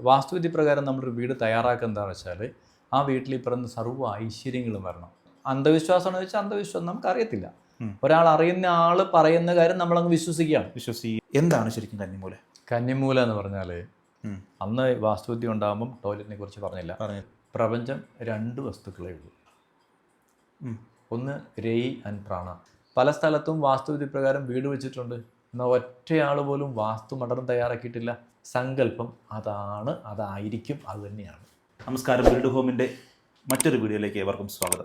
വാസ്തുവിദ്യ പ്രകാരം നമ്മളൊരു വീട് തയ്യാറാക്കുക എന്താണെന്ന് വെച്ചാൽ ആ വീട്ടിൽ ഈ പറയുന്ന സർവ ഐശ്വര്യങ്ങളും വരണം. അന്ധവിശ്വാസമാണെന്ന് വെച്ചാൽ അന്ധവിശ്വാസം നമുക്കറിയത്തില്ല. ഒരാൾ അറിയുന്ന ആൾ പറയുന്ന കാര്യം നമ്മളങ്ങ് വിശ്വസിക്കുകയാണ്. വിശ്വസിക്കുക എന്താണ് ശരിക്കും കന്നിമൂല? കന്നിമൂല എന്ന് പറഞ്ഞാൽ അന്ന് വാസ്തുവിദ്യ ഉണ്ടാകുമ്പം ടോയ്ലറ്റിനെ കുറിച്ച് പറഞ്ഞില്ല. പറഞ്ഞു പ്രപഞ്ചം രണ്ട് വസ്തുക്കളേ ഉള്ളൂ. ഒന്ന് രയി ആൻഡ് പ്രാണ. പല സ്ഥലത്തും വാസ്തുവിദ്യ പ്രകാരം വീട് വെച്ചിട്ടുണ്ട്. എന്നാൽ ഒറ്റയാൾ പോലും വാസ്തു മണ്ഡലം തയ്യാറാക്കിയിട്ടില്ല. സങ്കല്പം അതാണ് അതായിരിക്കും അത് തന്നെയാണ്. നമസ്കാരം. ബിൽഡ് ഹോമിന്റെ മറ്റൊരു വീഡിയോയിലേക്ക് ഏവർക്കും സ്വാഗതം.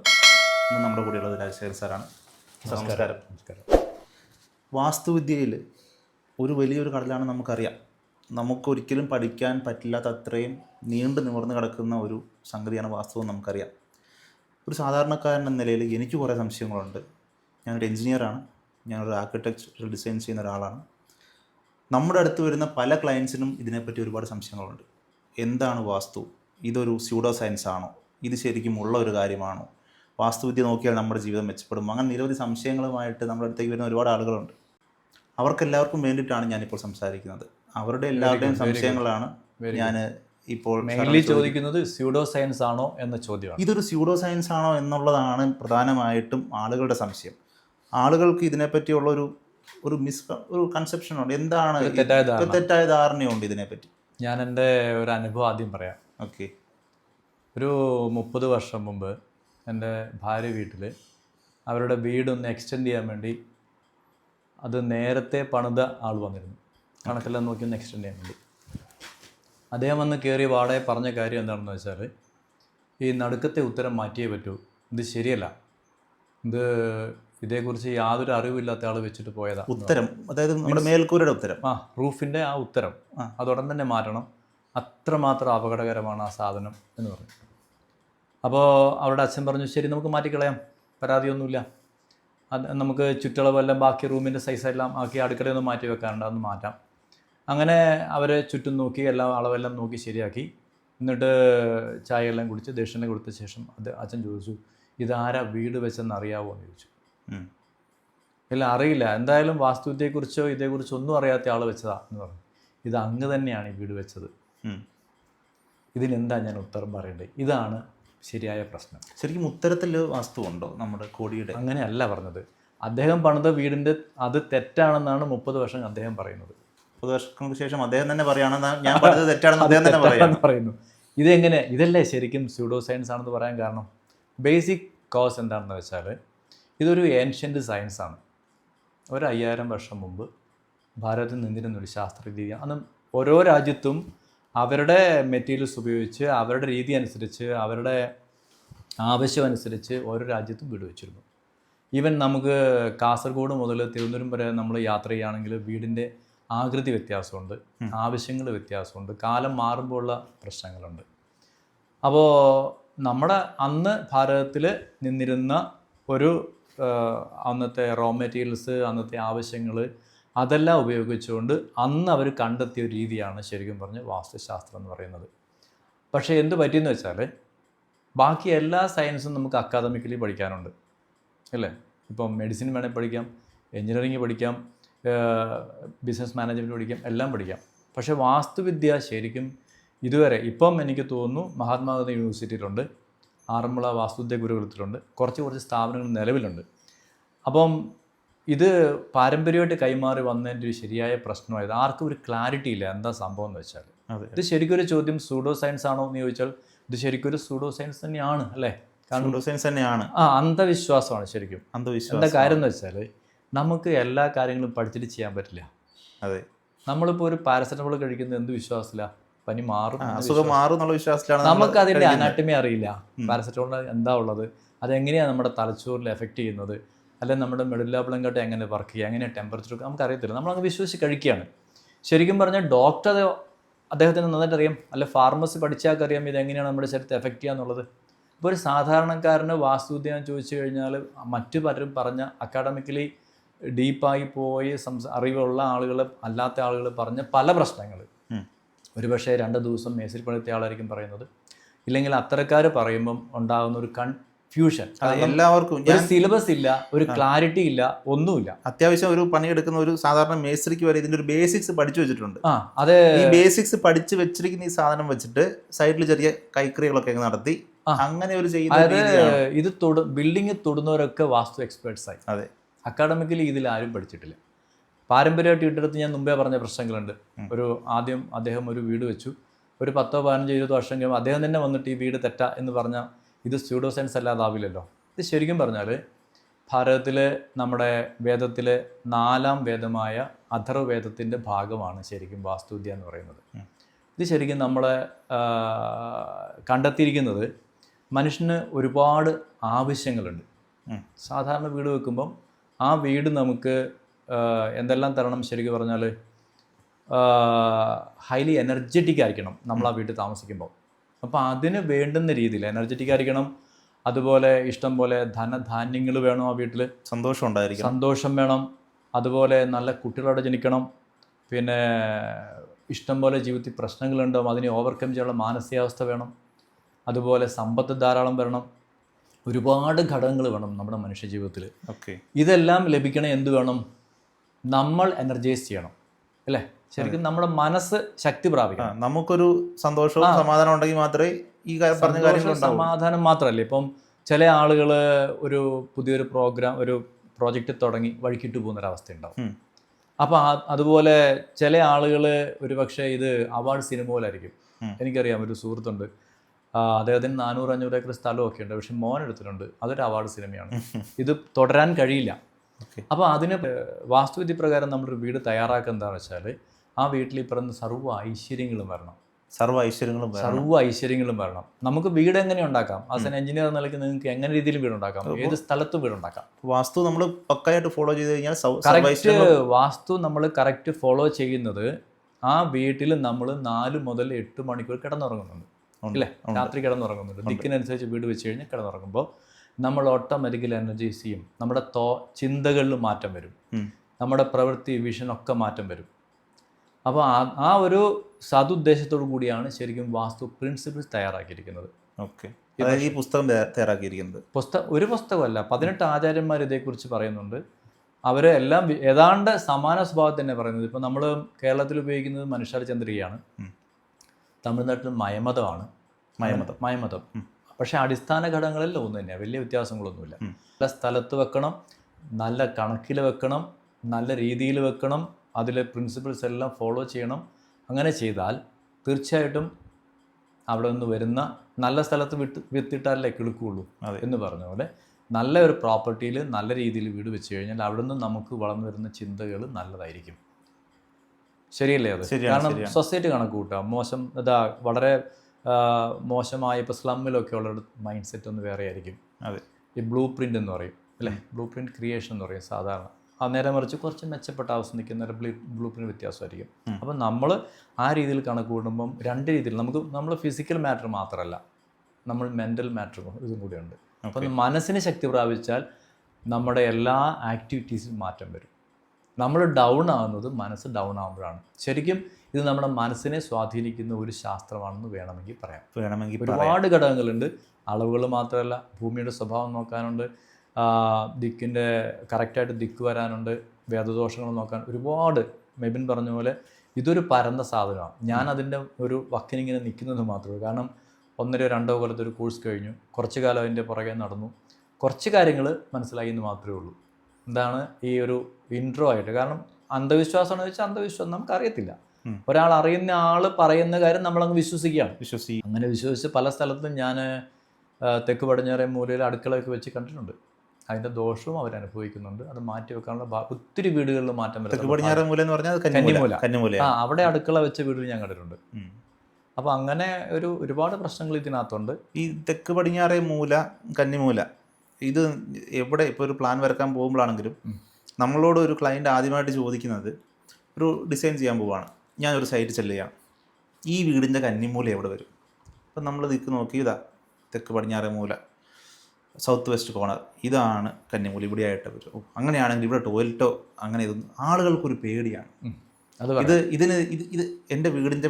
ഇന്ന് നമ്മുടെ കൂടെയുള്ളത് രാജശേഖർ സാറാണ്. നമസ്കാരം. നമസ്കാരം. വാസ്തുവിദ്യയിൽ ഒരു വലിയൊരു കടലാണ് നമുക്കറിയാം. നമുക്കൊരിക്കലും പഠിക്കാൻ പറ്റില്ലാത്ത അത്രയും നീണ്ടു നിവർന്ന് കിടക്കുന്ന ഒരു സംഗതിയാണ് വാസ്തു എന്ന് നമുക്കറിയാം. ഒരു സാധാരണക്കാരൻ എന്ന നിലയിൽ എനിക്ക് കുറേ സംശയങ്ങളുണ്ട്. ഞാനൊരു എൻജിനീയറാണ് ഞാനൊരു ആർക്കിടെക്ചർ ഡിസൈൻ ചെയ്യുന്ന ഒരാളാണ്. നമ്മുടെ അടുത്ത് വരുന്ന പല ക്ലയൻസിനും ഇതിനെപ്പറ്റി ഒരുപാട് സംശയങ്ങളുണ്ട്. എന്താണ് വാസ്തു? ഇതൊരു സ്യൂഡോ സയൻസ് ആണോ? ഇത് ശരിക്കും ഉള്ള ഒരു കാര്യമാണോ? വാസ്തുവിദ്യ നോക്കിയാൽ നമ്മുടെ ജീവിതം മെച്ചപ്പെടും. അങ്ങനെ നിരവധി സംശയങ്ങളുമായിട്ട് നമ്മുടെ അടുത്തേക്ക് വരുന്ന ഒരുപാട് ആളുകളുണ്ട്. അവർക്കെല്ലാവർക്കും വേണ്ടിയിട്ടാണ് ഞാനിപ്പോൾ സംസാരിക്കുന്നത്. അവരുടെ എല്ലാവരുടെയും. സംശയങ്ങളാണ് ഞാൻ ഇപ്പോൾ മെയിൻലി ചോദിക്കുന്നത്. സ്യൂഡോ സയൻസ് ആണോ എന്ന ചോദ്യമാണ്. ഇതൊരു സ്യൂഡോ സയൻസ് ആണോ എന്നുള്ളതാണ് പ്രധാനമായിട്ടും ആളുകളുടെ സംശയം. ആളുകൾക്ക് ഇതിനെപ്പറ്റിയുള്ള ഒരു ഒരു മിസ് ഒരു കൺസെപ്ഷൻ ഉണ്ട്. എന്താണ് തെറ്റായ ധാരണയുണ്ട് ഇതിനെപ്പറ്റി. ഞാൻ എന്റെ ഒരു അനുഭവം ആദ്യം പറയാം. ഓക്കെ. ഒരു മുപ്പത് വർഷം മുമ്പ് എന്റെ ഭാര്യ വീട്ടിൽ അവരുടെ വീടൊന്ന് എക്സ്റ്റെൻഡ് ചെയ്യാൻ വേണ്ടി അത് നേരത്തെ പണിത ആൾ വന്നിരുന്നു. കണക്കെല്ലാം നോക്കി ഒന്ന് എക്സ്റ്റെൻഡ് ചെയ്യാൻ വേണ്ടി. അദ്ദേഹം വന്ന് കയറി വാടക പറഞ്ഞ കാര്യം എന്താണെന്ന് വെച്ചാൽ ഈ നടുക്കത്തെ ഉത്തരം മാറ്റിയേ പറ്റൂ. ഇത് ശരിയല്ല. ഇത് ഇതേക്കുറിച്ച് യാതൊരു അറിവില്ലാത്ത ആൾ വെച്ചിട്ട് പോയതാണ് ഉത്തരം അതായത് നമ്മുടെ മേൽക്കൂരയുടെ ഉത്തരം. ആ റൂഫിന്റെ ആ ഉത്തരം. അതുടൻ തന്നെ മാറ്റണം. അത്രമാത്രം അപകടകരമാണ് ആ സാധനം എന്ന് പറഞ്ഞു. അപ്പോൾ അവരുടെ അച്ഛൻ പറഞ്ഞു ശരി നമുക്ക് മാറ്റിക്കളയാം. പരാതിയൊന്നുമില്ല. അത് നമുക്ക് ചുറ്റളവെല്ലാം ബാക്കി റൂമിന്റെ സൈസെല്ലാം ആക്കി അടുക്കളയൊന്ന് മാറ്റി വെക്കാറുണ്ട് അതൊന്ന് മാറ്റാം. അങ്ങനെ അവരെ ചുറ്റും നോക്കി എല്ലാം അളവെല്ലാം നോക്കി ശരിയാക്കി. എന്നിട്ട് ചായ എല്ലാം കുടിച്ച് ദക്ഷിണ കൊടുത്ത ശേഷം അത് അച്ഛൻ ചോദിച്ചു ഇതാരാ വീട് വെച്ചെന്ന് അറിയാവോ? എന്ന് ചോദിച്ചു. ഇല്ല അറിയില്ല. എന്തായാലും വാസ്തുവിദ്യയെക്കുറിച്ചോ ഇതേക്കുറിച്ചോ ഒന്നും അറിയാത്ത ആൾ വെച്ചതാ എന്ന് പറഞ്ഞു. ഇത് അങ്ങ് തന്നെയാണ് ഈ വീട് വെച്ചത്. ഇതിനെന്താ ഞാൻ ഉത്തരം പറയേണ്ടത്? ഇതാണ് ശരിയായ പ്രശ്നം. ശരിക്കും ഉത്തരത്തിൽ വാസ്തു ഉണ്ടോ നമ്മുടെ കോടിയുടെ? അങ്ങനെയല്ല പറഞ്ഞത്. അദ്ദേഹം പണിത വീടിന്റെ അത് തെറ്റാണെന്നാണ് മുപ്പത് വർഷം അദ്ദേഹം പറയുന്നത്. മുപ്പത് വർഷങ്ങൾക്ക് ശേഷം അദ്ദേഹം തന്നെ പറയുകയാണെന്ന് ഞാൻ പറഞ്ഞത് തെറ്റാണെന്ന് അദ്ദേഹം തന്നെ പറയാം പറയുന്നു. ഇതെങ്ങനെ? ഇതല്ലേ ശരിക്കും സ്യൂഡോ സയൻസ് ആണെന്ന് പറയാൻ കാരണം? ബേസിക് കോസ് എന്താണെന്ന് വെച്ചാൽ ഇതൊരു ഏൻഷ്യന്റ് സയൻസാണ് ഒരു അയ്യായിരം വർഷം മുമ്പ് ഭാരതത്തിൽ നിന്നിരുന്ന ഒരു ശാസ്ത്ര രീതിയാണ് അന്ന് ഓരോ രാജ്യത്തും അവരുടെ മെറ്റീരിയൽസ് ഉപയോഗിച്ച് അവരുടെ രീതി അനുസരിച്ച് അവരുടെ ആവശ്യം അനുസരിച്ച് ഓരോ രാജ്യത്തും വീട് വെച്ചിരുന്നു. ഈവൻ നമുക്ക് കാസർഗോഡ് മുതൽ തിരുവനന്തപുരം വരെ നമ്മൾ യാത്ര ചെയ്യുകയാണെങ്കിൽ വീടിന്റെ ആകൃതി വ്യത്യാസമുണ്ട് ആവശ്യങ്ങൾ വ്യത്യാസമുണ്ട് കാലം മാറുമ്പോഴുള്ള പ്രശ്നങ്ങളുണ്ട്. അപ്പോൾ നമ്മുടെ അന്ന് ഭാരതത്തിൽ നിന്നിരുന്ന ഒരു അന്നത്തെ റോ മെറ്റീരിയൽസ് അന്നത്തെ ആവശ്യങ്ങൾ അതെല്ലാം ഉപയോഗിച്ചുകൊണ്ട് അന്ന് അവർ കണ്ടെത്തിയ രീതിയാണ് ശരിക്കും പറഞ്ഞ് വാസ്തുശാസ്ത്രം എന്ന് പറയുന്നത്. പക്ഷേ എന്ത് പറ്റിയെന്ന് വെച്ചാൽ ബാക്കി എല്ലാ സയൻസും നമുക്ക് അക്കാദമിക്കലി പഠിക്കാനുണ്ട്. അല്ലേ? ഇപ്പം മെഡിസിൻ വേണേൽ പഠിക്കാം എഞ്ചിനീയറിംഗ് പഠിക്കാം ബിസിനസ് മാനേജ്മെന്റ് പഠിക്കാം എല്ലാം പഠിക്കാം. പക്ഷേ വാസ്തുവിദ്യ ശരിക്കും ഇതുവരെ ഇപ്പം എനിക്ക് തോന്നുന്നു മഹാത്മാഗാന്ധി യൂണിവേഴ്സിറ്റിയിലുണ്ട് ആറന്മുള വാസ്തുവിദ്യ ഗുരുകുലത്തിലുണ്ട് കുറച്ച് കുറച്ച് സ്ഥാപനങ്ങൾ നിലവിലുണ്ട്. അപ്പം ഇത് പാരമ്പര്യമായിട്ട് കൈമാറി വന്നതിന്റെ ഒരു ശരിയായ പ്രശ്നമായത് ആർക്കും ഒരു ക്ലാരിറ്റി ഇല്ല എന്താ സംഭവം എന്ന് വെച്ചാൽ. ഇത് ശരിക്കും ഒരു ചോദ്യം സൂഡോ സയൻസ് ആണോ എന്ന് ചോദിച്ചാൽ ഇത് ശരിക്കും ഒരു സൂഡോ സയൻസ് തന്നെയാണ് അല്ലേ? സ്യൂഡോ സയൻസ് തന്നെയാണ്. ആ അന്ധവിശ്വാസമാണ് ശരിക്കും. അന്ധവിശ്വാസം. എന്താ കാര്യം എന്ന് വെച്ചാൽ നമുക്ക് എല്ലാ കാര്യങ്ങളും പഠിച്ചിട്ട് ചെയ്യാൻ പറ്റില്ല. അതെ. നമ്മളിപ്പോൾ ഒരു പാരസെറ്റമോൾ കഴിക്കുന്നത് എന്ത് വിശ്വാസത്തില്ല പനി മാറും അസുഖം മാറും എന്നുള്ള വിശ്വാസത്തിലാണ് നമുക്ക് അതിന്റെ. അനാട്ടമി അറിയില്ല. പാരസെറ്റമോൾ എന്താ ഉള്ളത്? അതെങ്ങനെയാണ് നമ്മുടെ തലച്ചോറിൽ എഫക്ട് ചെയ്യുന്നത്? അല്ലെങ്കിൽ നമ്മുടെ മെഡുല ബ്ലങ്കട്ട് എങ്ങനെ വർക്ക് ചെയ്യുക? എങ്ങനെയാണ് ടെമ്പറേച്ചർ നമുക്ക് അറിയത്തില്ല. നമ്മളങ്ങ് വിശ്വസിച്ച് കഴിക്കുകയാണ്. ശരിക്കും പറഞ്ഞാൽ ഡോക്ടർ അദ്ദേഹത്തിന് നന്നായിട്ട് അറിയാം. അല്ല ഫാർമസി പഠിച്ചാൽ അറിയാം ഇത് എങ്ങനെയാണ് നമ്മുടെ ശരീരത്തെ എഫക്റ്റ് ചെയ്യുക എന്നുള്ളത്. ഇപ്പോൾ ഒരു സാധാരണക്കാരന് വാസ്തുവിദ്യ ചോദിച്ചു കഴിഞ്ഞാൽ മറ്റു പലരും പറഞ്ഞ അക്കാഡമിക്കലി ഡീപ്പായി പോയി സംസ അറിവുള്ള ആളുകൾ അല്ലാത്ത ആളുകൾ പറഞ്ഞ പല പ്രശ്നങ്ങൾ ഉം. ഒരു പക്ഷേ രണ്ട് ദിവസം മേസിൽ പണിത്തിയ ആളായിരിക്കും പറയുന്നത്. ഇല്ലെങ്കിൽ അത്തരക്കാർ പറയുമ്പം ഉണ്ടാകുന്ന ഒരു കൺഫ്യൂഷൻ എല്ലാവർക്കും ഒരു സിലബസ് ഇല്ല ഒരു ക്ലാരിറ്റി ഇല്ല ഒന്നുമില്ല. അത്യാവശ്യം ഒരു പണിയെടുക്കുന്ന ഒരു സാധാരണ മേസ്ത്രിക്ക് വരെ ഇതിന്റെ ഒരു ബേസിക്സ് പഠിച്ചു വെച്ചിട്ടുണ്ട്. ആ അതെ. ഈ ബേസിക്സ് പഠിച്ച് വെച്ചിരിക്കുന്ന ഈ സാധനം വെച്ചിട്ട് സൈഡിൽ ചെറിയ കൈക്രിയകളൊക്കെ നടത്തി അങ്ങനെ ഒരു ചെയ്യുന്ന ഇത് തൊടു ബിൽഡിംഗ് തൊടുന്നവരൊക്കെ വാസ്തു എക്സ്പേർട്സ് ആയി. അതെ. അക്കാഡമിക്കലി ഇതിൽ ആരും പഠിച്ചിട്ടില്ല. പാരമ്പര്യമായിട്ട് വീട്ടെടുത്ത് ഞാൻ മുമ്പേ പറഞ്ഞ പ്രശ്നങ്ങളുണ്ട്. ഒരു ആദ്യം അദ്ദേഹം ഒരു വീട് വെച്ചു. ഒരു പത്തോ പതിനഞ്ചോ ഇരുപതോ വർഷം കഴിയുമ്പോൾ അദ്ദേഹം തന്നെ വന്നിട്ട് ഈ വീട് തെറ്റ എന്ന് പറഞ്ഞാൽ ഇത് സ്യൂഡോ സയൻസ് അല്ലാതാവില്ലല്ലോ ഇത് ശരിക്കും പറഞ്ഞാൽ ഭാരതത്തിലെ നമ്മുടെ വേദത്തിലെ നാലാം വേദമായ അഥർവവേദത്തിന്റെ ഭാഗമാണ് ശരിക്കും വാസ്തുവിദ്യ എന്ന് പറയുന്നത്. ഇത് ശരിക്കും നമ്മളെ കണ്ടെത്തിയിരിക്കുന്നത് മനുഷ്യന് ഒരുപാട് ആവശ്യങ്ങളുണ്ട്. സാധാരണ വീട് വെക്കുമ്പം ആ വീട് നമുക്ക് എന്തെല്ലാം തരണം ശരിക്കും പറഞ്ഞാൽ ഹൈലി എനർജറ്റിക് ആയിരിക്കണം നമ്മൾ ആ വീട്ടിൽ താമസിക്കുമ്പോൾ അപ്പോൾ അതിന് വേണ്ടുന്ന രീതിയിൽ എനർജറ്റിക് ആയിരിക്കണം. അതുപോലെ ഇഷ്ടം പോലെ ധനധാന്യങ്ങൾ വേണം ആ വീട്ടിൽ സന്തോഷം ഉണ്ടായിരിക്കും സന്തോഷം വേണം. അതുപോലെ നല്ല കുട്ടികളോടെ ജനിക്കണം. പിന്നെ ഇഷ്ടം പോലെ ജീവിതത്തിൽ പ്രശ്നങ്ങളുണ്ടാവും. അതിനെ ഓവർകം ചെയ്യാനുള്ള മാനസികാവസ്ഥ വേണം. അതുപോലെ സമ്പത്ത് ധാരാളം വരണം. ഒരുപാട് ഘടകങ്ങൾ വേണം നമ്മുടെ മനുഷ്യ ജീവിതത്തിൽ ഓക്കെ. ഇതെല്ലാം ലഭിക്കണേ എന്ത് വേണം? നമ്മൾ എനർജൈസ് ചെയ്യണം. അല്ലേ? ശരിക്കും നമ്മുടെ മനസ്സ് ശക്തി പ്രാപിക്കണം. നമുക്കൊരു സന്തോഷവും സമാധാനം ഉണ്ടെങ്കിൽ മാത്രമേ ഈ പറഞ്ഞ കാര്യങ്ങൾ സമാധാനം മാത്രമല്ല. ഇപ്പം ചില ആളുകൾ ഒരു പുതിയൊരു പ്രോഗ്രാം ഒരു പ്രോജക്റ്റ് തുടങ്ങി വഴിക്കിട്ട് പോകുന്നൊരവസ്ഥ ഉണ്ടാവും അപ്പൊ അപ്പോൾ അതുപോലെ ചില ആളുകൾ ഒരു പക്ഷേ ഇത് അവാർഡ് സിനിമ പോലായിരിക്കും. എനിക്കറിയാം ഒരു സുഹൃത്തുണ്ട്. അദ്ദേഹത്തിന് നാനൂറ് അഞ്ഞൂറ് ഏക്കർ സ്ഥലമൊക്കെ ഉണ്ട് പക്ഷെ മോൻ എടുത്തിട്ടുണ്ട്. അതൊരു അവാർഡ് സിനിമയാണ് ഇത് തുടരാൻ കഴിയില്ല. അപ്പോൾ അതിന് വാസ്തുവിദ്യ പ്രകാരം നമ്മളൊരു വീട് തയ്യാറാക്കുക എന്താണെന്ന് വെച്ചാൽ ആ വീട്ടിൽ പറയുന്ന സർവ ഐശ്വര്യങ്ങളും വരണം. സർവ ഐശ്വര്യങ്ങളും സർവ ഐശ്വര്യങ്ങളും വരണം. നമുക്ക് വീട് എങ്ങനെ ഉണ്ടാക്കാം? ആസ് എൻ എഞ്ചിനീയർ നിലയ്ക്ക് നിങ്ങൾക്ക് എങ്ങനെ രീതിയിൽ വീട് ഉണ്ടാക്കാം? ഏത് സ്ഥലത്തും വീട് ഉണ്ടാക്കാം? വാസ്തു നമ്മൾ പക്കായിട്ട് ഫോളോ ചെയ്ത് കഴിഞ്ഞാൽ കറക്റ്റ് വാസ്തു നമ്മൾ കറക്റ്റ് ഫോളോ ചെയ്യുന്നത് ആ വീട്ടിൽ നമ്മൾ നാല് മുതൽ എട്ട് മണിക്കൂർ കിടന്നുറങ്ങുന്നുണ്ട്. അല്ലേ. രാത്രി കിടന്നുറങ്ങുന്നുണ്ട്. ദിക്കിനനുസരിച്ച് വീട് വെച്ച് കഴിഞ്ഞാൽ കിടന്നുറങ്ങുമ്പോൾ നമ്മൾ ഓട്ടോമാറ്റിക്കൽ എനർജീസ് ചെയ്യും. നമ്മുടെ തോ ചിന്തകളിൽ മാറ്റം വരും. നമ്മുടെ പ്രവൃത്തി വിഷൻ ഒക്കെ മാറ്റം വരും. അപ്പോൾ ആ ആ ഒരു സതുദ്ദേശത്തോടു കൂടിയാണ് ശരിക്കും വാസ്തു പ്രിൻസിപ്പിൾസ് തയ്യാറാക്കിയിരിക്കുന്നത്. ഓക്കെ ഈ പുസ്തകം തയ്യാറാക്കിയിരിക്കുന്നത്. പുസ്തകം ഒരു പുസ്തകമല്ല. പതിനെട്ട് ആചാര്യന്മാർ ഇതേക്കുറിച്ച് പറയുന്നുണ്ട്. അവർ എല്ലാം ഏതാണ്ട് സമാന സ്വഭാവത്തിൽ തന്നെ പറയുന്നത്. ഇപ്പോൾ നമ്മൾ കേരളത്തിൽ ഉപയോഗിക്കുന്നത് മനുഷ്യാര ചന്ദ്രികയാണ്. തമിഴ്നാട്ടിൽ മയമതമാണ്. മയമതം. മയമതം. പക്ഷേ അടിസ്ഥാന ഘടകങ്ങളെല്ലാം ഒന്ന് തന്നെയാണ് വലിയ വ്യത്യാസങ്ങളൊന്നുമില്ല. നല്ല സ്ഥലത്ത് വെക്കണം നല്ല കണക്കിൽ വെക്കണം നല്ല രീതിയിൽ വെക്കണം അതിലെ പ്രിൻസിപ്പിൾസ് എല്ലാം ഫോളോ ചെയ്യണം. അങ്ങനെ ചെയ്താൽ തീർച്ചയായിട്ടും അവിടെ നിന്ന് വരുന്ന നല്ല സ്ഥലത്ത് വിട്ട് വിത്തിട്ടാലേ കിളുക്കുള്ളൂ അതെ. എന്ന് പറഞ്ഞ പോലെ നല്ല ഒരു പ്രോപ്പർട്ടിയിൽ നല്ല രീതിയിൽ വീട് വെച്ച് കഴിഞ്ഞാൽ അവിടെ നിന്ന് നമുക്ക് വളർന്നു വരുന്ന ചിന്തകൾ നല്ലതായിരിക്കും. ശരിയല്ലേ അത്? കാരണം. സൊസൈറ്റി കണക്ക് കൂട്ടുക മോശം ഇതാ വളരെ മോശമായ ഇപ്പോൾ സ്ലമ്മിലൊക്കെ ഉള്ള മൈൻഡ് സെറ്റ് ഒന്ന് വേറെ ആയിരിക്കും അതെ. ഈ ബ്ലൂ പ്രിന്റ് എന്ന് പറയും അല്ലേ? ബ്ലൂ പ്രിന്റ് ക്രിയേഷൻ എന്ന് പറയും സാധാരണ. ആ നേരെ മറിച്ച് കുറച്ച് മെച്ചപ്പെട്ട അവസ്ഥ നിൽക്കുന്ന ബ്ലൂ ബ്ലൂ പ്രിന്റ് വ്യത്യാസമായിരിക്കും. അപ്പം നമ്മൾ ആ രീതിയിൽ കണക്ക് കൂടുമ്പം രണ്ട് രീതിയിൽ നമുക്ക് നമ്മൾ ഫിസിക്കൽ മാറ്റർ മാത്രമല്ല നമ്മൾ മെന്റൽ മാറ്റർ ഇതും കൂടിയുണ്ട്. അപ്പം മനസ്സിന് ശക്തി പ്രാപിച്ചാൽ നമ്മുടെ എല്ലാ ആക്ടിവിറ്റീസിലും മാറ്റം വരും. നമ്മൾ ഡൗൺ ആവുന്നത് മനസ്സ് ഡൗൺ ആവുമ്പോഴാണ്. ശരിക്കും ഇത് നമ്മുടെ മനസ്സിനെ സ്വാധീനിക്കുന്ന ഒരു ശാസ്ത്രമാണെന്ന് വേണമെങ്കിൽ പറയാം. വേണമെങ്കിൽ ഒരുപാട് ഘടകങ്ങളുണ്ട്. അളവുകൾ മാത്രമല്ല ഭൂമിയുടെ സ്വഭാവം നോക്കാനുണ്ട് ദിക്കിന്റെ കറക്റ്റായിട്ട് ദിക്ക് വരാനുണ്ട് വേദദോഷങ്ങൾ നോക്കാൻ. ഒരുപാട് മെബിൻ പറഞ്ഞ പോലെ ഇതൊരു പരന്ന സാധനമാണ്. ഞാൻ അതിന്റെ ഒരു വക്കിനിങ്ങനെ നിൽക്കുന്നത് മാത്രമേ ഉള്ളൂ. കാരണം ഒന്നരയോ രണ്ടോ കൊല്ലത്തെ ഒരു കോഴ്സ് കഴിഞ്ഞു. കുറച്ച് കാലം അതിന്റെ പുറകെ നടന്നു. കുറച്ച് കാര്യങ്ങൾ മനസ്സിലായി എന്ന് മാത്രമേ ഉള്ളൂ. എന്താണ് ഈ ഒരു ഇൻട്രോ ആയിട്ട്. കാരണം അന്ധവിശ്വാസമാണെന്ന് വെച്ചാൽ അന്ധവിശ്വാസം നമുക്ക് അറിയത്തില്ല ഒരാൾ അറിയുന്ന ആൾ പറയുന്ന കാര്യം നമ്മൾ അങ്ങ് വിശ്വസിക്കുകയാണ്. വിശ്വസി അങ്ങനെ വിശ്വസിച്ച് പല സ്ഥലത്തും ഞാൻ തെക്ക് പടിഞ്ഞാറേ മൂലയിൽ അടുക്കളയൊക്കെ വെച്ച് കണ്ടിട്ടുണ്ട്. അതിന്റെ ദോഷവും അവർ അനുഭവിക്കുന്നുണ്ട്. അത് മാറ്റി വെക്കാനുള്ള ഒത്തിരി വീടുകളിൽ മാറ്റം വരുന്നത് ആ അവിടെ അടുക്കള വെച്ച വീടുകൾ ഞാൻ കണ്ടിട്ടുണ്ട്. അപ്പോൾ അങ്ങനെ ഒരു ഒരുപാട് പ്രശ്നങ്ങൾ ഇതിനകത്തുണ്ട്. ഈ തെക്ക് പടിഞ്ഞാറേ മൂല കന്നിമൂല ഇത് എവിടെ ഇപ്പോൾ ഒരു പ്ലാൻ വരക്കാൻ പോകുമ്പോഴാണെങ്കിലും. നമ്മളോട് ഒരു ക്ലയന്റ് ആദ്യമായിട്ട് ചോദിക്കുന്നത് ഒരു ഡിസൈൻ ചെയ്യാൻ പോവാണ്. ഞാനൊരു സൈറ്റ് ചെല്ലുകയാണ് ഈ വീടിന്റെ കന്നിമൂല എവിടെ വരും? അപ്പം നമ്മൾ ദിക്ക് നോക്കി ഇതാ തെക്ക് പടിഞ്ഞാറ് മൂല സൗത്ത് വെസ്റ്റ് കോർണർ ഇതാണ് കന്നിമൂല ഇവിടെയായിട്ട് വരും. ഓ, അങ്ങനെയാണെങ്കിൽ ഇവിടെ ടോയ്ലറ്റോ അങ്ങനെ ഇതൊന്നും ആളുകൾക്കൊരു പേടിയാണ്. ഇത് ഇതിന് ഇത് ഇത് എന്റെ വീടിന്റെ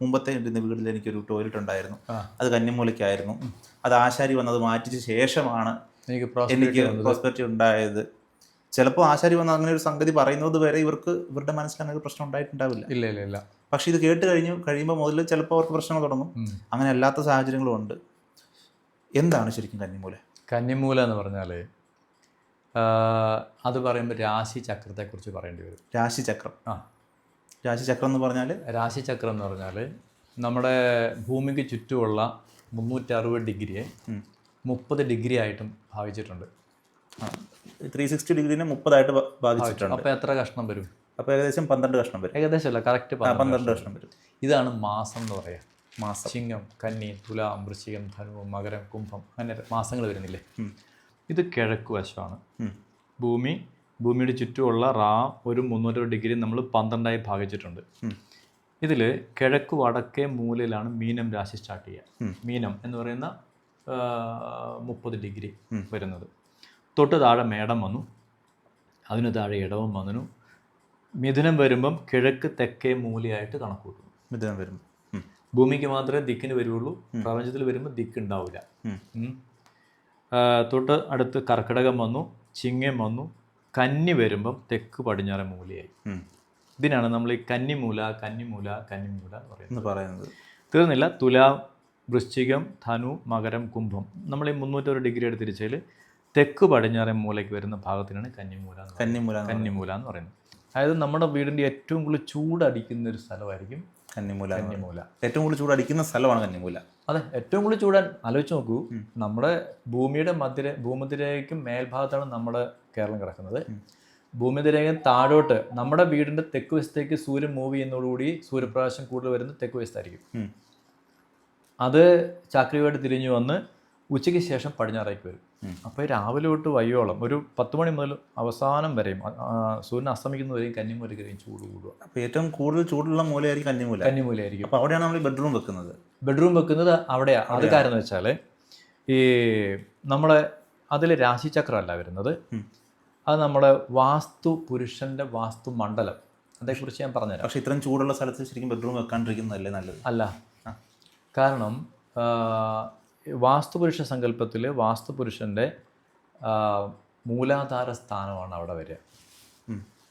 മുമ്പത്തെ ഇരുന്ന വീട്ടിൽ എനിക്കൊരു ടോയ്ലറ്റ് ഉണ്ടായിരുന്നു. അത് കന്നിമൂലയ്ക്കായിരുന്നു. അത് ആശാരി വന്നത് മാറ്റിച്ച ശേഷമാണ് എനിക്ക് എനിക്ക് പ്രോസ്പെക്റ്റീവ് വന്നത്. പ്രോസ്പെക്റ്റ് ഉണ്ടായത്. ചിലപ്പോൾ ആശാരി വന്ന അങ്ങനെ ഒരു സംഗതി പറയുന്നത് വരെ ഇവർക്ക് ഇവരുടെ മനസ്സിൽ അങ്ങനെ ഒരു പ്രശ്നം ഉണ്ടായിട്ടുണ്ടാവില്ല. ഇല്ല ഇല്ല ഇല്ല. പക്ഷെ ഇത് കേട്ട് കഴിഞ്ഞു കഴിയുമ്പോൾ മുതൽ ചിലപ്പോൾ അവർക്ക് പ്രശ്നങ്ങൾ തുടങ്ങും. അങ്ങനെ അല്ലാത്ത സാഹചര്യങ്ങളും ഉണ്ട്. എന്താണ് ശരിക്കും കന്നിമൂല? കന്നിമൂല എന്ന് പറഞ്ഞാൽ അത് പറയുമ്പോൾ രാശി ചക്രത്തെക്കുറിച്ച് പറയേണ്ടി വരും. രാശി ചക്രം. ആ. രാശി ചക്രം എന്ന് പറഞ്ഞാൽ രാശിചക്രം എന്ന് പറഞ്ഞാൽ നമ്മുടെ ഭൂമിക്ക് ചുറ്റുമുള്ള മുന്നൂറ്ററുപത് ഡിഗ്രിയെ മുപ്പത് ഡിഗ്രി ആയിട്ടും ഭാവിച്ചിട്ടുണ്ട്. ത്രീ സിക്സ്റ്റി ഡിഗ്രീനെ മുപ്പതായിട്ട് ബാധിച്ചിട്ടുണ്ട്. അപ്പോൾ എത്ര കഷ്ണം വരും? അപ്പോൾ ഏകദേശം പന്ത്രണ്ട് കഷ്ണം വരും. ഏകദേശം അല്ല കറക്റ്റ് പന്ത്രണ്ട് കഷ്ണം വരും. ഇതാണ് മാസം എന്ന് പറയാം. മാസം. ചിങ്ങം കന്നി തുലാം വൃശ്ചികം ധനു മകരം കുംഭം അങ്ങനെ മാസങ്ങൾ വരുന്നില്ലേ? ഇത് കിഴക്ക് വശമാണ്. ഭൂമി ഭൂമിയുടെ ചുറ്റുമുള്ള റാ ഒരു മുന്നൂറ്റൊരു ഡിഗ്രി നമ്മൾ പന്ത്രണ്ടായി ഭാഗിച്ചിട്ടുണ്ട്. ഇതിൽ കിഴക്ക് വടക്കേ മൂലയിലാണ് മീനം രാശി സ്റ്റാർട്ട് ചെയ്യുക. മീനം എന്ന് പറയുന്ന മുപ്പത് ഡിഗ്രി വരുന്നത്. തൊട്ട് താഴെ മേടം വന്നു. അതിന് താഴെ ഇടവം വന്നു. മിഥുനം വരുമ്പം കിഴക്ക് തെക്കേ മൂലയായിട്ട് കണക്ക് കൂട്ടുന്നു മിഥുനം വരുമ്പോൾ ഭൂമിക്ക് മാത്രമേ ദിക്കിന് വരുള്ളൂ. പ്രപഞ്ചത്തിൽ വരുമ്പോൾ ദിക്ക് ഉണ്ടാവില്ല. തൊട്ട് അടുത്ത് കർക്കിടകം വന്നു ചിങ്ങം വന്നു. കന്നി വരുമ്പം തെക്ക് പടിഞ്ഞാറ് മൂലയായി. ഇതിനാണ് നമ്മൾ ഈ കന്നിമൂല കന്നിമൂല കന്നിമൂല പറയുന്നത്. പറയുന്നത്. തീർന്നില്ല. തുലാം വൃശ്ചികം ധനു മകരം കുംഭം. നമ്മൾ ഈ മുന്നൂറ്റൊരു ഡിഗ്രി എടുത്തിരിച്ചാൽ തെക്ക് പടിഞ്ഞാറൻ മൂലയ്ക്ക് വരുന്ന ഭാഗത്തിനാണ് കന്നിമൂല. കന്നിമൂല കന്നിമൂല എന്ന് പറയുന്നത്. അതായത് നമ്മുടെ വീടിന്റെ ഏറ്റവും കൂടുതൽ ചൂടടിക്കുന്ന ഒരു സ്ഥലമായിരിക്കും കന്നിമൂല കന്നിമൂല. ഏറ്റവും കൂടുതൽ ചൂടടിക്കുന്ന സ്ഥലമാണ് കന്നിമൂല. അതെ ഏറ്റവും കൂടുതൽ ചൂടാൻ ആലോചിച്ച് നോക്കൂ. നമ്മുടെ ഭൂമിയുടെ മധ്യ ഭൂമധ്യരേഖയ്ക്കും മേൽഭാഗത്താണ് നമ്മുടെ കേരളം കിടക്കുന്നത്. ഭൂമിതിരേഖ താഴോട്ട് നമ്മുടെ വീടിന്റെ തെക്ക് വശത്തേക്ക് സൂര്യൻ മൂവ് ചെയ്യുന്നതോടുകൂടി സൂര്യപ്രകാശം കൂടുതൽ വരുന്നത് തെക്ക് വശത്തായിരിക്കും. അത് ചാക്രിയുമായിട്ട് തിരിഞ്ഞു വന്ന് ഉച്ചയ്ക്ക് ശേഷം പടിഞ്ഞാറേക്ക് വരും. അപ്പോൾ രാവിലെ തൊട്ട് വയ്യോളം ഒരു പത്ത് മണി മുതൽ അവസാനം വരെയും സൂര്യൻ അസ്തമിക്കുന്നവരെയും കന്നിമൂലക്കരെയും ചൂട് കൂടുക. അപ്പോൾ ഏറ്റവും കൂടുതൽ ചൂടുള്ള മൂലയായിരിക്കും കന്നിമൂല. കന്നിമൂലയായിരിക്കും അപ്പോൾ അവിടെയാണ് നമ്മൾ ബെഡ്റൂം വെക്കുന്നത്. ബെഡ്റൂം വെക്കുന്നത് അവിടെയാണ് അത് കാരണം എന്ന് വെച്ചാൽ ഈ നമ്മളെ അതിൽ രാശിചക്രമല്ല വരുന്നത്. അത് നമ്മുടെ വാസ്തു പുരുഷന്റെ വാസ്തു മണ്ഡലം. അതേക്കുറിച്ച് ഞാൻ പറഞ്ഞുതരാം. പക്ഷേ ഇത്രയും ചൂടുള്ള സ്ഥലത്ത് ശരിക്കും ബെഡ്റൂം വെക്കാണ്ടിരിക്കുന്നതല്ലേ നല്ലത്? അല്ല. കാരണം വാസ്തുപുരുഷ സങ്കല്പത്തിൽ വാസ്തുപുരുഷന്റെ മൂലാധാര സ്ഥാനമാണ് അവിടെ വരിക.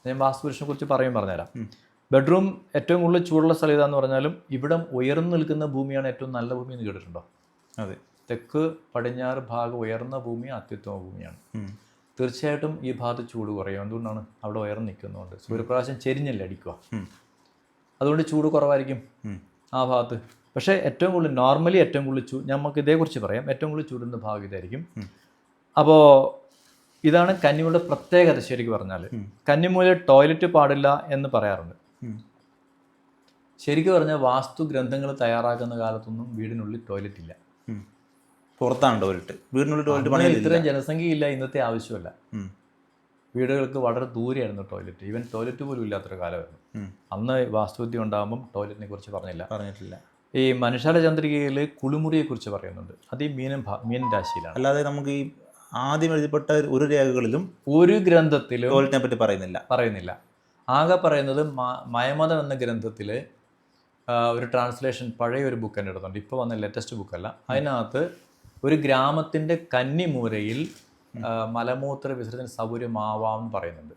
ഞാൻ വാസ്തുപുരുഷനെ കുറിച്ച് പറയും പറഞ്ഞുതരാം. ബെഡ്റൂം ഏറ്റവും കൂടുതൽ ചൂടുള്ള സ്ഥലം ഇതാന്ന് പറഞ്ഞാലും ഇവിടം ഉയർന്നു നിൽക്കുന്ന ഭൂമിയാണ് ഏറ്റവും നല്ല ഭൂമി എന്ന് കേട്ടിട്ടുണ്ടോ? അതെ. തെക്ക് പടിഞ്ഞാറ് ഭാഗം ഉയർന്ന ഭൂമി അത്യുത്തമ ഭൂമിയാണ്. തീർച്ചയായിട്ടും ഈ ഭാഗത്ത് ചൂട് കുറയും. എന്തുകൊണ്ടാണ്? അവിടെ ഉയർന്നു നിൽക്കുന്നതുകൊണ്ട്. സൂര്യപ്രകാശം ചെരിഞ്ഞല്ലേ അടിക്കുക? അതുകൊണ്ട് ചൂട് കുറവായിരിക്കും ആ ഭാഗത്ത്. പക്ഷേ ഏറ്റവും കൂടുതൽ നോർമലി ഏറ്റവും കൂടുതൽ ചൂ നമുക്ക് ഇതേക്കുറിച്ച് പറയാം. ഏറ്റവും കൂടുതൽ ചൂടുന്ന ഭാഗം ഇതായിരിക്കും. അപ്പോൾ ഇതാണ് കന്നിമൂലയുടെ പ്രത്യേകത ശരിക്കും പറഞ്ഞാൽ. കന്നിമൂല ടോയ്ലറ്റ് പാടില്ല എന്ന് പറയാറുണ്ട്. ശരിക്കും പറഞ്ഞാൽ വാസ്തു ഗ്രന്ഥങ്ങൾ തയ്യാറാക്കുന്ന കാലത്തൊന്നും വീടിനുള്ളിൽ ടോയ്ലറ്റ് ഇല്ല. പുറത്താണ് ടോയ്ലറ്റ്. വീടിനുള്ളിൽ ടോയ്ലറ്റ് പണിയില്ല ഇത്രയും ജനസംഖ്യ ഇല്ല ഇന്നത്തെ ആവശ്യമല്ല. വീടുകൾക്ക് വളരെ ദൂരെയായിരുന്നു ടോയ്ലറ്റ്. ഈവൻ ടോയ്ലറ്റ് പോലും ഇല്ലാത്തൊരു കാലമായിരുന്നു. അന്ന് വാസ്തുവിദ്യ ഉണ്ടാകുമ്പം ടോയ്ലറ്റിനെ കുറിച്ച് പറഞ്ഞില്ല. പറഞ്ഞിട്ടില്ല. ഈ മനുഷ്യരുടെ ചന്ദ്രികയിൽ കുളിമുറിയെക്കുറിച്ച് പറയുന്നുണ്ട്. അത് ഈ മീനം മീൻ രാശിയിലാണ്. അല്ലാതെ നമുക്ക് ഈ ആദ്യം എഴുതപ്പെട്ട ഒരു രേഖകളിലും ഒരു ഗ്രന്ഥത്തിലും ടോയ്ലറ്റിനെ പറ്റി പറയുന്നില്ല. പറയുന്നില്ല. ആകെ പറയുന്നത് മയമതം എന്ന ഗ്രന്ഥത്തിൽ ഒരു ട്രാൻസ്ലേഷൻ പഴയ ഒരു ബുക്ക് എന്റെ അടുത്തുണ്ട്. ഇപ്പോൾ വന്ന ലേറ്റസ്റ്റ് ബുക്കല്ല അതിനകത്ത് ഒരു ഗ്രാമത്തിന്റെ കന്നിമൂരയിൽ മലമൂത്ര വിസർജന സൗകര്യമാവാം എന്ന് പറയുന്നുണ്ട്.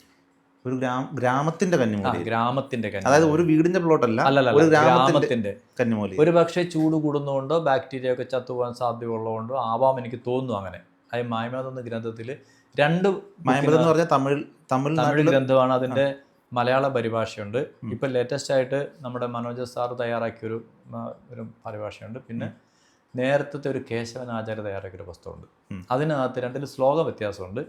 ഒരു ഗ്രാമ ഗ്രാമത്തിന്റെ കന്നിമൂലി ഗ്രാമത്തിന്റെ അതായത് ഒരു വീടിന്റെ പ്ലോട്ട് അല്ല ഒരു ഗ്രാമത്തിന്റെ കന്നിമൂലി ഒരു പക്ഷേ ചൂട് കൂടുന്നതുകൊണ്ടോ ബാക്ടീരിയ ഒക്കെ ചത്തുപോകാൻ സാധ്യതയുള്ളതുകൊണ്ടോ ആവാം എനിക്ക് തോന്നുന്നു അങ്ങനെ. അത് മായ്മതം എന്ന ഗ്രന്ഥത്തിൽ രണ്ട് മയമ്പലം എന്ന് പറഞ്ഞാൽ തമിഴ് തമിഴ് തമിഴ് ഗ്രന്ഥമാണ് അതിന്റെ മലയാള പരിഭാഷയുണ്ട്. ഇപ്പൊ ലേറ്റസ്റ്റ് ആയിട്ട് നമ്മുടെ മനോജ് സാർ തയ്യാറാക്കിയ ഒരു ഒരു പരിഭാഷയുണ്ട്. പിന്നെ നേരത്തെ ഒരു കേശവൻ ആചാര്യ തയ്യാറാക്കിയ ഒരു പുസ്തകമുണ്ട്. അതിനകത്ത് രണ്ടിൽ ശ്ലോക വ്യത്യാസമുണ്ട്.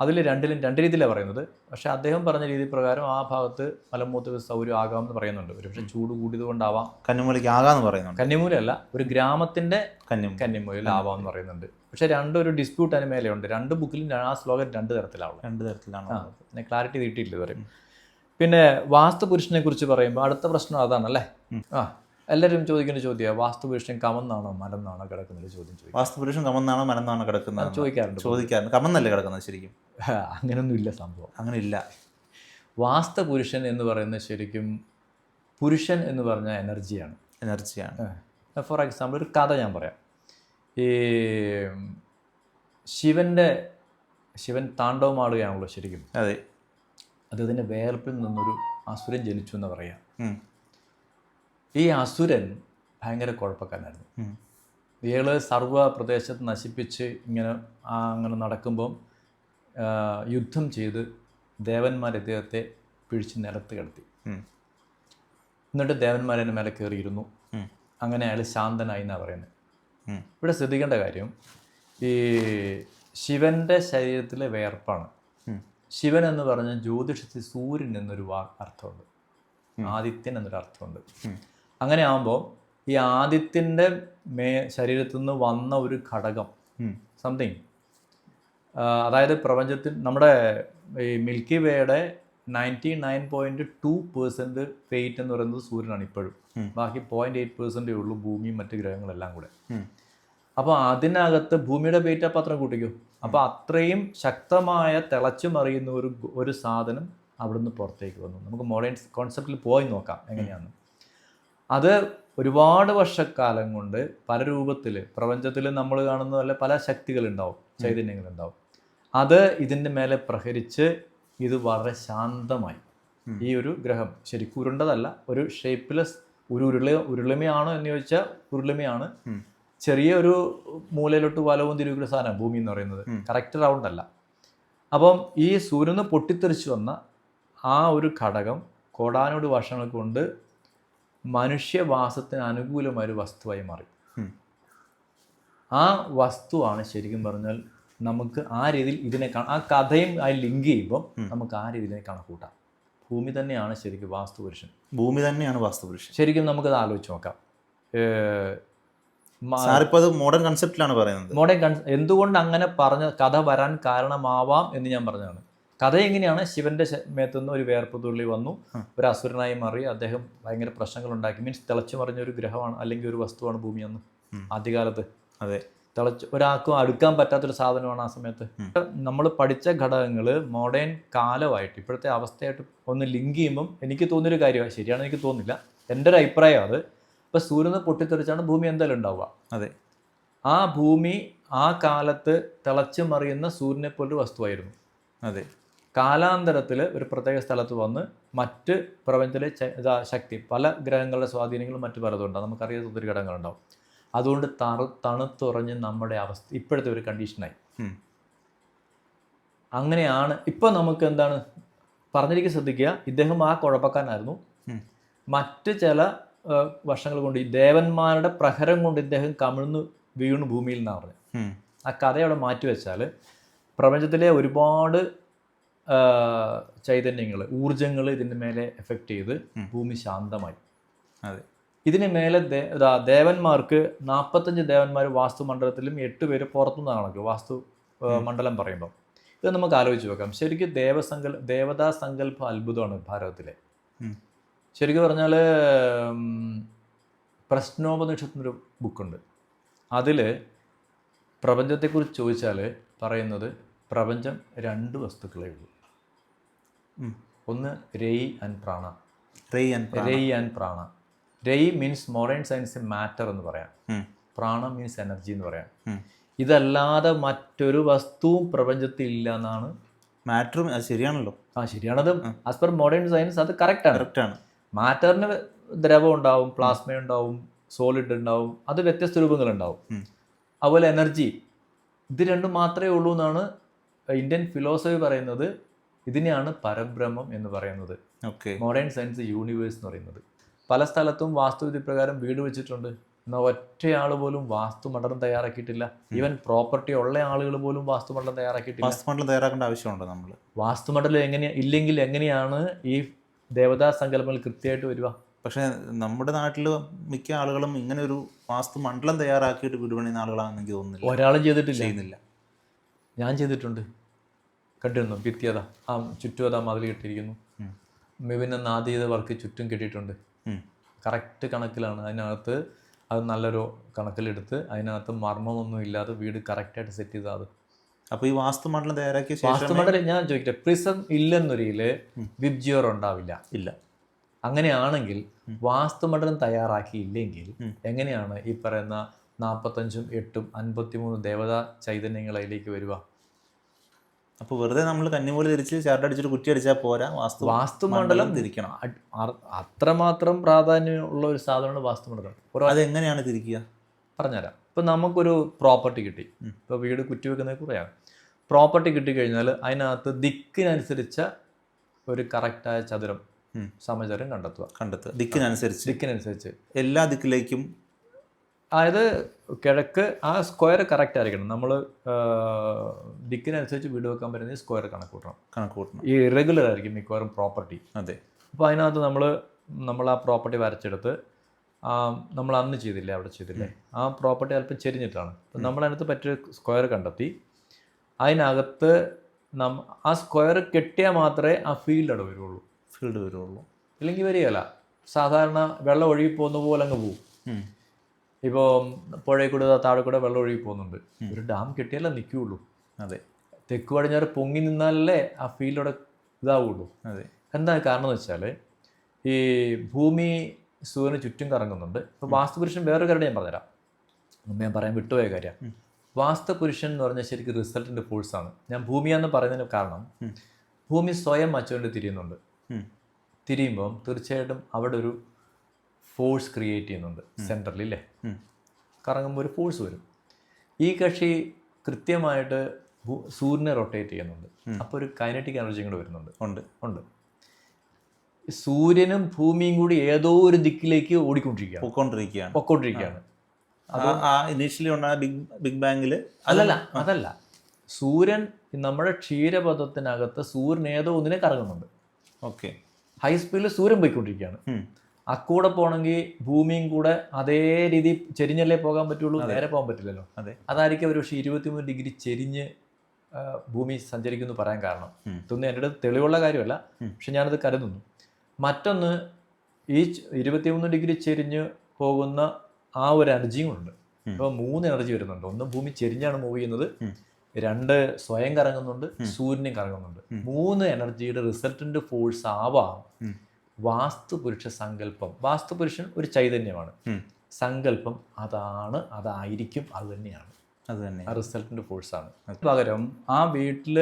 അതിൽ രണ്ടിലും രണ്ട് രീതിയിലാണ് പറയുന്നത്. പക്ഷേ അദ്ദേഹം പറഞ്ഞ രീതി പ്രകാരം ആ ഭാഗത്ത് മലമൂത്ര സൗകര്യം ആകാം എന്ന് പറയുന്നുണ്ട്. ഒരു പക്ഷേ ചൂട് കൂടിയത് കൊണ്ടാവാം കന്നിമൂലയ്ക്ക് ആകാമെന്ന് പറയുന്നുണ്ട്. കന്നിമൂലയല്ല ഒരു ഗ്രാമത്തിന്റെ കന്നിമൂല. കന്നിമൂലയിൽ എന്ന് പറയുന്നുണ്ട്. പക്ഷെ രണ്ടൊരു ഡിസ്പ്യൂട്ട് അതിന് മേലെയുണ്ട്. രണ്ട് ബുക്കിലും ആ ശ്ലോകം രണ്ട് തരത്തിലാവുള്ളൂ രണ്ട് തരത്തിലാണ് ക്ലാരിറ്റി കിട്ടിയില്ല ഇതുവരെ. പിന്നെ വാസ്തു പുരുഷനെ കുറിച്ച് പറയുമ്പോൾ അടുത്ത പ്രശ്നം അതാണല്ലേ. ആ എല്ലാവരും ചോദിക്കുന്ന ചോദ്യമാണ് വാസ്തുപുരുഷൻ കമന്നാണോ മലന്നാണോ കിടക്കുന്നത്? ചോദ്യം ചോദിക്കും. വാസ്തുപുരുഷൻ കമന്നാണോ മലന്നാണോ കിടക്കുന്നത്? ചോദിക്കാറുണ്ട്. ചോദിക്കാറുണ്ട്. കമന്നല്ലേ കിടക്കുന്നത് ശരിക്കും? അങ്ങനൊന്നും ഇല്ല സംഭവം. അങ്ങനെ ഇല്ല വാസ്തപുരുഷൻ എന്ന് പറയുന്നത് ശരിക്കും പുരുഷൻ എന്ന് പറഞ്ഞ എനർജിയാണ്. എനർജിയാണ്. ഫോർ എക്സാമ്പിൾ ഒരു കഥ ഞാൻ പറയാം. ഈ ശിവന്റെ ശിവൻ താണ്ഡവമാടുകയാണല്ലോ ശരിക്കും. അതെ. അദ്ദേഹത്തിന്റെ വേർപ്പിൽ നിന്നൊരു അസുരൻ ജനിച്ചു എന്ന് പറയാം. ഈ അസുരൻ ഭയങ്കര കുഴപ്പക്കാരനായിരുന്നു. ഇയാൾ സർവ പ്രദേശത്ത് നശിപ്പിച്ച് ഇങ്ങനെ അങ്ങനെ നടക്കുമ്പം യുദ്ധം ചെയ്ത് ദേവന്മാർ ഇദ്ദേഹത്തെ പിഴിച്ച് നിലത്ത് കിടത്തി. എന്നിട്ട് ദേവന്മാരെ മേലെ കയറിയിരുന്നു അങ്ങനെ അയാൾ ശാന്തനായി എന്നാണ് പറയുന്നത് ഇവിടെ ശ്രദ്ധിക്കേണ്ട കാര്യം ഈ ശിവന്റെ ശരീരത്തിലെ വേർപ്പാണ്. ശിവൻ എന്ന് പറഞ്ഞ ജ്യോതിഷത്തിൽ സൂര്യൻ എന്നൊരു വാ അർത്ഥമുണ്ട്. ആദിത്യൻ എന്നൊരു അർത്ഥമുണ്ട്. അങ്ങനെ ആകുമ്പോൾ ഈ ആദിത്യന്റെ മേ ശരീരത്തിൽ നിന്ന് വന്ന ഒരു ഘടകം സംതിങ് അതായത് പ്രപഞ്ചത്തിൽ നമ്മുടെ ഈ milky വേയുടെ ninety nine point two percent fate എന്ന് പറയുന്നത് സൂര്യനാണ് ഇപ്പോഴും. ബാക്കി പോയിന്റ് എയ്റ്റ് പേഴ്സന്റേ ഉള്ളൂ ഭൂമിയും മറ്റ് ഗ്രഹങ്ങളെല്ലാം കൂടെ. അപ്പോൾ അതിനകത്ത് ഭൂമിയുടെ വെയിറ്റ് അപ്പം അത്ര കൂട്ടിക്കും? അപ്പോൾ അത്രയും ശക്തമായ തിളച്ചു മറിയുന്ന ഒരു ഒരു സാധനം അവിടുന്ന് പുറത്തേക്ക് വന്നു. നമുക്ക് മോഡേൺ കോൺസെപ്റ്റിൽ പോയി നോക്കാം എങ്ങനെയാണ് അത് ഒരുപാട് വർഷക്കാലം കൊണ്ട് പല രൂപത്തിൽ പ്രപഞ്ചത്തിൽ നമ്മൾ കാണുന്ന പോലെ പല ശക്തികളുണ്ടാവും ചൈതന്യങ്ങളുണ്ടാവും. അത് ഇതിന്റെ മേലെ പ്രഹരിച്ച് ഇത് വളരെ ശാന്തമായി. ഈ ഒരു ഗ്രഹം ശരിക്കും ഉരുണ്ടതല്ല ഒരു ഷേപ്പ്ലെസ് ഒരു ഉരുള ഉരുളിമയാണോ എന്ന് ചോദിച്ചാൽ ഉരുളിമയാണ്. ചെറിയ ഒരു മൂലയിലോട്ട് വലവും തിരികുന്ന സാധനം ഭൂമി എന്ന് പറയുന്നത്. കറക്റ്റ് റൗണ്ട് അല്ല. അപ്പം ഈ സൂര്യന് പൊട്ടിത്തെറിച്ച് വന്ന ആ ഒരു ഘടകം കോടാനോട് വർഷങ്ങൾ കൊണ്ട് മനുഷ്യവാസത്തിന് അനുകൂലമായ ഒരു വസ്തുവായി മാറി. ആ വസ്തുവാണ് ശരിക്കും പറഞ്ഞാൽ നമുക്ക് ആ രീതിയിൽ ഇതിനെ ആ കഥയും ആ ലിങ്ക് ചെയ്യുമ്പോൾ നമുക്ക് ആ രീതിയിൽ ഇതിനെ കണക്കൂട്ടാം ഭൂമി തന്നെയാണ് ശരിക്കും വാസ്തുപുരുഷൻ. ഭൂമി തന്നെയാണ് വാസ്തുപുരുഷൻ. ശരിക്കും നമുക്കത് ആലോചിച്ച് നോക്കാം. അത് മോഡേൺ കൺസെപ്റ്റിലാണ് പറയുന്നത്. മോഡേൺ എന്തുകൊണ്ട് അങ്ങനെ പറഞ്ഞ കഥ വരാൻ കാരണമാവാം എന്ന് ഞാൻ പറഞ്ഞതാണ്. കഥ എങ്ങനെയാണ്? ശിവന്റെ മേത്തുനിന്ന് ഒരു വേർപ്പ് തുള്ളി വന്നു. ഒരു അസുരനായി മാറി. അദ്ദേഹം ഭയങ്കര പ്രശ്നങ്ങൾ ഉണ്ടാക്കി മീൻസ് തിളച്ചു മറിഞ്ഞ ഒരു ഗ്രഹമാണ് അല്ലെങ്കിൽ ഒരു വസ്തുവാണ് ഭൂമി അന്ന്. ആദ്യകാലത്ത്. അതെ. തിളച്ച് ഒരാൾക്കും അടുക്കാൻ പറ്റാത്തൊരു സാധനമാണ് ആ സമയത്ത്. നമ്മൾ പഠിച്ച ഘടകങ്ങൾ മോഡേൺ കാലമായിട്ട് ഇപ്പോഴത്തെ അവസ്ഥയായിട്ട് ഒന്ന് ലിങ്ക് ചെയ്യുമ്പം എനിക്ക് തോന്നിയൊരു കാര്യമാണ് ശരിയാണ് എനിക്ക് തോന്നില്ല. എന്റെ ഒരു അഭിപ്രായം അത്. ഇപ്പൊ സൂര്യനെ പൊട്ടിത്തെറിച്ചാണ് ഭൂമി എന്തായാലും ഉണ്ടാവുക. അതെ. ആ ഭൂമി ആ കാലത്ത് തിളച്ചു മറിയുന്ന സൂര്യനെ പോലൊരു വസ്തുവായിരുന്നു. അതെ. കാലാന്തരത്തിൽ ഒരു പ്രത്യേക സ്ഥലത്ത് വന്ന് മറ്റ് പ്രപഞ്ചത്തിലെ ശക്തി പല ഗ്രഹങ്ങളുടെ സ്വാധീനങ്ങളും മറ്റു പലതും ഉണ്ടാവും നമുക്കറിയാത്ത ഒത്തിരി ഘടകങ്ങളുണ്ടാവും. അതുകൊണ്ട് തറു തണുത്തുറഞ്ഞ് നമ്മുടെ അവസ്ഥ ഇപ്പോഴത്തെ ഒരു കണ്ടീഷനായി. അങ്ങനെയാണ് ഇപ്പം നമുക്ക് എന്താണ് പറഞ്ഞിരിക്കുക ശ്രദ്ധിക്കുക ഇദ്ദേഹം ആ കുഴപ്പക്കാരനായിരുന്നു. മറ്റ് ചില വർഷങ്ങൾ കൊണ്ട് ഈ ദേവന്മാരുടെ പ്രഹരം കൊണ്ട് ഇദ്ദേഹം കമിഴ്ന്ന് വീണു ഭൂമിയിൽ നിന്നാണ് പറഞ്ഞത് ആ കഥ അവിടെ മാറ്റിവെച്ചാൽ പ്രപഞ്ചത്തിലെ ഒരുപാട് ചൈതന്യങ്ങൾ ഊർജങ്ങൾ ഇതിന്റെ മേലെ എഫക്റ്റ് ചെയ്ത് ഭൂമി ശാന്തമായി. അതെ. ഇതിന് മേലെ ദേവന്മാർക്ക് നാൽപ്പത്തഞ്ച് ദേവന്മാർ വാസ്തു മണ്ഡലത്തിലും എട്ട് പേര് പുറത്തുനിന്നാണ് കണക്ക് വാസ്തു മണ്ഡലം പറയുമ്പോൾ ഇത് നമുക്ക് ആലോചിച്ച് നോക്കാം. ശരിക്കും ദേവസങ്കൽ ദേവതാ സങ്കല്പ അത്ഭുതമാണ് ഭാരതത്തിലെ. ശരിക്കും പറഞ്ഞാൽ പ്രശ്നോപനിഷത്തിനൊരു ബുക്കുണ്ട്. അതിൽ പ്രപഞ്ചത്തെക്കുറിച്ച് ചോദിച്ചാൽ പറയുന്നത് പ്രപഞ്ചം രണ്ട് വസ്തുക്കളേ ഉള്ളൂ. ഒന്ന് രയി ആൻഡ് പ്രാണ. രയി ആൻഡ്. രയി ആൻഡ് പ്രാണ. രയി മീൻസ് മോഡേൺ സയൻസ് മാറ്റർ എന്ന് പറയാം. പ്രാണ മീൻസ് എനർജി എന്ന് പറയാം. ഇതല്ലാതെ മറ്റൊരു വസ്തുവും പ്രപഞ്ചത്തിൽ ഇല്ല എന്നാണ് മാറ്ററും അത് ശരിയാണല്ലോ. ആ ശരിയാണത്. ആസ് പെർ മോഡേൺ സയൻസ് അത് കറക്റ്റാണ് ആണ്. മാറ്ററിന് ദ്രവം ഉണ്ടാവും പ്ലാസ്മ ഉണ്ടാവും സോളിഡ് ഉണ്ടാവും അത് വ്യത്യസ്ത രൂപങ്ങളുണ്ടാവും ഉണ്ടാവും. അതുപോലെ എനർജി ഇത് രണ്ടും മാത്രമേ ഉള്ളൂ എന്നാണ് ഇന്ത്യൻ ഫിലോസഫി പറയുന്നത്. ഇതിനെയാണ് പരബ്രഹ്മം എന്ന് പറയുന്നത്. ഓക്കെ. മോഡേൺ സയൻസ് യൂണിവേഴ്സ് എന്ന് പറയുന്നത്. പല സ്ഥലത്തും വാസ്തുവിധി പ്രകാരം വീട് വെച്ചിട്ടുണ്ട്. എന്നാൽ ഒറ്റയാൾ പോലും വാസ്തു മണ്ഡലം തയ്യാറാക്കിയിട്ടില്ല. ഈവൻ പ്രോപ്പർട്ടി ഉള്ള ആളുകൾ പോലും വാസ്തു മണ്ഡലം തയ്യാറാക്കിയിട്ടില്ല. വാസ്തു മണ്ഡലം തയ്യാറാക്കേണ്ട ആവശ്യമുണ്ടോ നമ്മൾ വാസ്തു മണ്ഡലം എങ്ങനെയാ ഇല്ലെങ്കിൽ എങ്ങനെയാണ് ഈ ദേവതാ സങ്കല്പങ്ങൾ കൃത്യമായിട്ട് വരിക? പക്ഷേ നമ്മുടെ നാട്ടിൽ മിക്ക ആളുകളും ഇങ്ങനെ ഒരു വാസ്തു മണ്ഡലം തയ്യാറാക്കിയിട്ട് വീട് പണിയുന്ന ആളുകളാണെന്ന് എനിക്ക് തോന്നുന്നില്ല. ഒരാളും ചെയ്തിട്ടില്ല. ചെയ്യുന്നില്ല. ഞാൻ ചെയ്തിട്ടുണ്ട്. കണ്ടിരുന്നു ഭിത്തിയത. ആ ചുറ്റുവത മതിൽ കെട്ടിയിരിക്കുന്നു. ഉം. നാദീത ചെയ്ത വർക്ക് ചുറ്റും കെട്ടിയിട്ടുണ്ട്. കറക്റ്റ് കണക്കിലാണ്. അതിനകത്ത് അത് നല്ലൊരു കണക്കിലെടുത്ത് അതിനകത്ത് മർമ്മമൊന്നും ഇല്ലാതെ വീട് കറക്റ്റായിട്ട് സെറ്റ് ചെയ്താൽ അത്. അപ്പോൾ ഈ വാസ്തുമണ്ഡലം തയ്യാറാക്കിയ വാസ്തു വാസ്തുമണ്ഡലം ഞാൻ ചോദിക്കട്ടെ പ്രിസം ഇല്ലെന്നൊരിയിൽ വിബ്ജിയോർ ഉണ്ടാവില്ല ഇല്ല. അങ്ങനെയാണെങ്കിൽ വാസ്തുമണ്ഡലം തയ്യാറാക്കിയില്ലെങ്കിൽ എങ്ങനെയാണ് ഈ പറയുന്ന നാൽപ്പത്തഞ്ചും എട്ടും അൻപത്തിമൂന്ന് ദേവതാ ചൈതന്യങ്ങൾ അതിലേക്ക് വരിക? അപ്പോൾ വെറുതെ നമ്മൾ കന്നിമൂല തിരിച്ച് അടിച്ചിട്ട് കുറ്റി അടിച്ചാൽ പോരാ. വാസ്തു വാസ്തുമണ്ഡലം തിരിക്കണം. അ- അ- അത്രമാത്രം പ്രാധാന്യമുള്ള ഒരു സാധനമാണ് വാസ്തു മണ്ഡലം. അതെങ്ങനെയാണ് തിരിക്കുക? പറഞ്ഞുതരാം. ഇപ്പം നമുക്കൊരു പ്രോപ്പർട്ടി കിട്ടി. ഇപ്പോൾ വീട് കുറ്റി വെക്കുന്നത് കുറയാണ്. പ്രോപ്പർട്ടി കിട്ടിക്കഴിഞ്ഞാൽ അതിനകത്ത് ദിക്കിനനുസരിച്ച ഒരു കറക്റ്റായ ചതുരം. സമചരം കണ്ടെത്തുക. കണ്ടെത്തുക. ദിക്കിനനുസരിച്ച്. ദിക്കിനനുസരിച്ച്. എല്ലാ ദിക്കിലേക്കും അതായത് കിഴക്ക് ആ സ്ക്വയർ കറക്റ്റ് ആയിരിക്കണം. നമ്മൾ ദിക്കിനനുസരിച്ച് വീട് വെക്കാൻ പറ്റുന്ന സ്ക്വയർ കണക്ക് കൂട്ടണം കണക്ക് കൂട്ടണം ഈ ഇറഗുലർ ആയിരിക്കും മിക്കവാറും പ്രോപ്പർട്ടി അതെ. അപ്പോൾ അതിനകത്ത് നമ്മൾ നമ്മൾ ആ പ്രോപ്പർട്ടി വരച്ചെടുത്ത് നമ്മൾ അന്ന് ചെയ്തില്ലേ അവിടെ ചെയ്തില്ലേ? ആ പ്രോപ്പർട്ടി അല്പം ചെരിഞ്ഞിട്ടാണ്. അപ്പം നമ്മളതിനകത്ത് പറ്റിയ സ്ക്വയർ കണ്ടെത്തി അതിനകത്ത് നം ആ സ്ക്വയർ കെട്ടിയാൽ മാത്രമേ ആ ഫീൽഡ് അവിടെ വരുള്ളൂ. ഫീൽഡ് വരുള്ളൂ. ഇല്ലെങ്കിൽ വരികയല്ല. സാധാരണ വെള്ളം ഒഴുകി പോകുന്ന പോലെ അങ്ങ് പോകും. ഇപ്പോൾ പുഴയിൽ കൂടെ താഴെ കൂടെ വെള്ളം ഒഴുകി പോകുന്നുണ്ട്. ഒരു ഡാം കെട്ടിയാലേ നിൽക്കുകയുള്ളൂ. അതെ. തെക്ക് പടിഞ്ഞാറ് പൊങ്ങി നിന്നാലല്ലേ ആ ഫീൽഡോടെ ഇതാവുള്ളൂ. അതെ. എന്താ കാരണം എന്ന് വെച്ചാൽ ഈ ഭൂമി സൂര്യന് ചുറ്റും കറങ്ങുന്നുണ്ട്. ഇപ്പോൾ വാസ്തുപുരുഷൻ വേറൊരു കാര്യം ഞാൻ പറഞ്ഞുതരാം. മുമ്പ് ഞാൻ പറയാൻ വിട്ടുപോയ കാര്യം. വാസ്തുപുരുഷൻ എന്ന് പറഞ്ഞാൽ ശരിക്കും റിസൾട്ടിന്റെ ഫോഴ്സാണ് ഞാൻ ഭൂമിയാന്ന് പറയുന്നതിന് കാരണം ഭൂമി സ്വയം അച്ചുകൊണ്ട് തിരിയുന്നുണ്ട്. തിരിയുമ്പം തീർച്ചയായിട്ടും അവിടെ ഒരു ഫോഴ്സ് ക്രിയേറ്റ് ചെയ്യുന്നുണ്ട് സെന്ററിൽ ഇല്ലേ? കറങ്ങുമ്പോൾ ഒരു ഫോഴ്സ് വരും. ഈ കക്ഷി കൃത്യമായിട്ട് സൂര്യനെ റൊട്ടേറ്റ് ചെയ്യുന്നുണ്ട്. അപ്പോൾ ഒരു കൈനറ്റിക് എനർജി കൂടെ വരുന്നുണ്ട്. ഉണ്ട്. ഉണ്ട്. സൂര്യനും ഭൂമിയും കൂടി ഏതോ ഒരു ദിക്കിലേക്ക് ഓടിക്കൊണ്ടിരിക്കുകയാണ്. പൊക്കോണ്ടിരിക്കുകയാണ്. പൊക്കോണ്ടിരിക്കുകയാണ്. ആ- ഇനീഷ്യലി ഉണ്ടായ ബിഗ് ബിഗ് ബാങ്കിൽ അതല്ല അതല്ല. സൂര്യൻ നമ്മുടെ ക്ഷീരപഥത്തിനകത്ത് സൂര്യൻ ഏതോ ഒന്നിനെ കറങ്ങുന്നുണ്ട്. ഓക്കെ ഹൈ സ്പീഡിൽ സൂര്യൻ പോയിക്കൊണ്ടിരിക്കുകയാണ്. അക്കൂടെ പോകണമെങ്കിൽ ഭൂമിയും കൂടെ അതേ രീതി ചെരിഞ്ഞല്ലേ പോകാൻ പറ്റുള്ളൂ? നേരെ പോകാൻ പറ്റില്ലല്ലോ. അതെ. അതായിരിക്കും ഒരു പക്ഷേ ഇരുപത്തിമൂന്ന് ഡിഗ്രി ചെരിഞ്ഞ് ഭൂമി സഞ്ചരിക്കുന്നു പറയാൻ കാരണം. ഇതൊന്നും എന്റെ അടുത്ത് തെളിവുള്ള കാര്യമല്ല. പക്ഷെ ഞാനത് കരുതുന്നു. മറ്റൊന്ന് ഈ ഇരുപത്തിമൂന്ന് ഡിഗ്രി ചെരിഞ്ഞ് പോകുന്ന ആ ഒരു എനർജിയും ഉണ്ട്. അപ്പോൾ മൂന്ന് എനർജി വരുന്നുണ്ട്. ഒന്ന് ഭൂമി ചെരിഞ്ഞാണ് മൂവ് ചെയ്യുന്നത്. രണ്ട് സ്വയം കറങ്ങുന്നുണ്ട്. സൂര്യനും കറങ്ങുന്നുണ്ട്. മൂന്ന് എനർജിയുടെ റിസൾട്ടന്റ് ഫോഴ്സ് ആവാം. വാസ്തുപുരുഷ സങ്കല്പം വാസ്തുപുരുഷൻ ഒരു ചൈതന്യമാണ്. സങ്കല്പം അതാണ് അതായിരിക്കും അത് തന്നെയാണ്. അത് തന്നെ ആ റിസൾട്ടിന്റെ ഫോഴ്സാണ് പകരം ആ വീട്ടിൽ